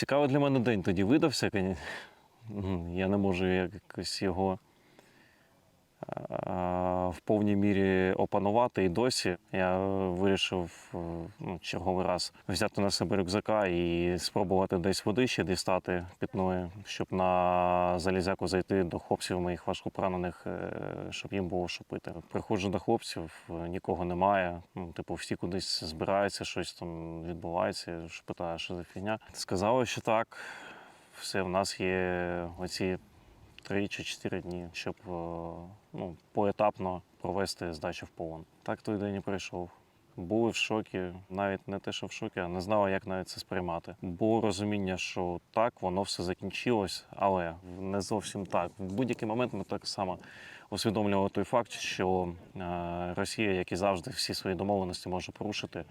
Цікавий для мене день тоді видався. Я не можу якось його в повній мірі опанувати і досі. Я вирішив е, ну, черговий раз взяти на себе рюкзака і спробувати десь води ще дістати питної, щоб на залізяку зайти до хлопців моїх важкопоранених, е, щоб їм було що пити. Приходжу до хлопців, е, нікого немає. Ну, типу, всі кудись збираються, щось там відбувається. Я питаю, що за фігня. Сказали, що так. Все, в нас є оці три чи чотири дні, щоб е, ну, поетапно провести здачу в полон. Так той день і прийшов. Були в шокі, навіть не те, що в шокі, а не знали, як навіть це сприймати. Було розуміння, що так, воно все закінчилось, але не зовсім так. В будь-який момент ми так само усвідомлювали той факт, що е, Росія, як і завжди, всі свої домовленості може порушити.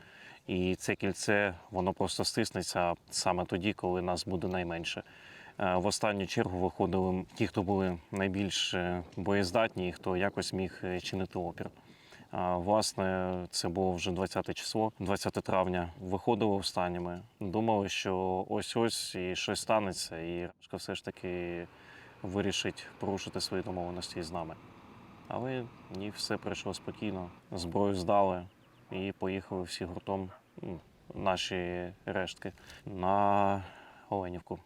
І це кільце воно просто стиснеться саме тоді, коли нас буде найменше. Е, В останню чергу виходили ті, хто були найбільш е, боєздатні, і хто якось міг е, чинити опір. А, Власне, це було вже 20 число, 20 травня. Виходили останніми. Думали, що ось ось і щось станеться, і Рашка все ж таки вирішить порушити свої домовленості з нами. Але ні, все пройшло спокійно. Зброю здали і поїхали всі гуртом, наші рештки, на Оленівку.